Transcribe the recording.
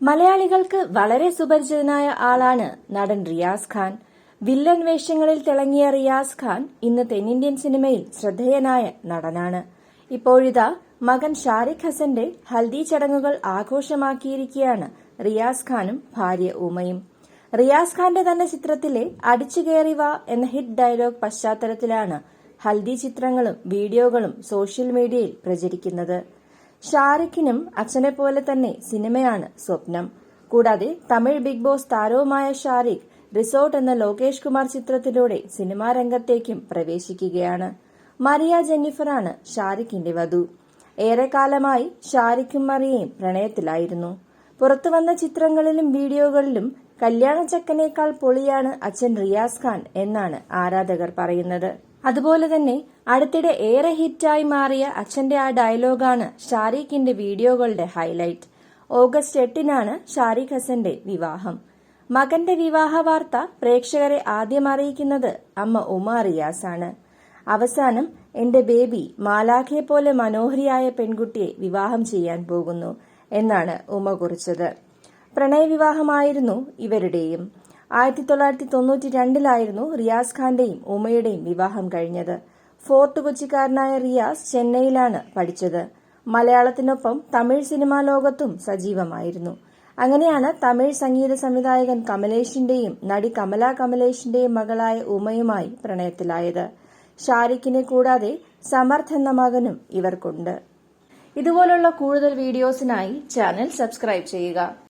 മലയാളികൾക്ക് വളരെ സുപരിചിതനായ ആളാണ് നടൻ റിയാസ് ഖാൻ. വില്ലൻ വേഷങ്ങളിൽ തിളങ്ങിയ റിയാസ് ഖാൻ ഇന്ന് തെന്നിന്ത്യൻ സിനിമയിൽ ശ്രദ്ധേയനായ നടനാണ്. ഇപ്പോഴിതാ മകൻ ഷാരിഖ് ഹസന്റെ ഹൽദി ചടങ്ങുകൾ ആഘോഷമാക്കിയിരിക്കുകയാണ് റിയാസ് ഖാനും ഭാര്യ ഉമയും. റിയാസ് ഖാന്റെ തന്നെ ചിത്രത്തിലെ അടിച്ചു കയറി വാ എന്ന ഹിറ്റ് ഡയലോഗ് പശ്ചാത്തലത്തിലാണ് ഹൽദി ചിത്രങ്ങളും വീഡിയോകളും സോഷ്യൽ മീഡിയയിൽ പ്രചരിക്കുന്നത്. ഷാരിഖിനും അച്ഛനെ പോലെ തന്നെ സിനിമയാണ് സ്വപ്നം. കൂടാതെ തമിഴ് ബിഗ് ബോസ് താരവുമായ ഷാരിഖ് റിസോർട്ട് എന്ന ലോകേഷ് കുമാർ ചിത്രത്തിലൂടെ സിനിമാ രംഗത്തേക്കും പ്രവേശിക്കുകയാണ്. മറിയ ജെന്നിഫറാണ് ഷാരിഖിന്റെ വധു. ഏറെക്കാലമായി ഷാരിഖും മറിയയും പ്രണയത്തിലായിരുന്നു. പുറത്തുവന്ന ചിത്രങ്ങളിലും വീഡിയോകളിലും കല്യാണ ചക്കനേക്കാൾ പൊളിയാണ് അച്ഛൻ റിയാസ് ഖാൻ എന്നാണ് ആരാധകർ പറയുന്നത്. അതുപോലെ തന്നെ അടുത്തിടെ ഏറെ ഹിറ്റായി മാറിയ അച്ഛന്റെ ആ ഡയലോഗാണ് ഷാരിഖിന്റെ വീഡിയോകളുടെ ഹൈലൈറ്റ് ഓഗസ്റ്റ് എട്ടിനാണ് ഷാരിഖ് ഹസന്റെ വിവാഹം. മകന്റെ വിവാഹ വാർത്ത പ്രേക്ഷകരെ ആദ്യം അറിയിക്കുന്നത് അമ്മ ഉമ റിയാസാണ് അവസാനം എന്റെ ബേബി മാലാഖയെ പോലെ മനോഹരിയായ പെൺകുട്ടിയെ വിവാഹം ചെയ്യാൻ പോകുന്നു എന്നാണ് ഉമ കുറിച്ചത്. പ്രണയവിവാഹമായിരുന്നു ഇവരുടെയും. ആയിരത്തി തൊള്ളായിരത്തി തൊണ്ണൂറ്റി രണ്ടിലായിരുന്നു റിയാസ് ഖാന്റെയും ഉമയുടെയും വിവാഹം കഴിഞ്ഞത്. ഫോർട്ട് കൊച്ചിക്കാരനായ റിയാസ് ചെന്നൈയിലാണ് പഠിച്ചത്. മലയാളത്തിനൊപ്പം തമിഴ് സിനിമാ ലോകത്തും സജീവമായിരുന്നു. അങ്ങനെയാണ് തമിഴ് സംഗീത സംവിധായകൻ കമലേഷിന്റെയും നടി കമല കമലേഷിന്റെയും മകളായ ഉമയുമായി പ്രണയത്തിലായത്. ഷാരിഖിനെ കൂടാതെ സമർത്ഥ് എന്ന മകനും ഇവർക്കുണ്ട്. ഇതുപോലുള്ള കൂടുതൽ വീഡിയോസിനായി ചാനൽ സബ്സ്ക്രൈബ് ചെയ്യുക.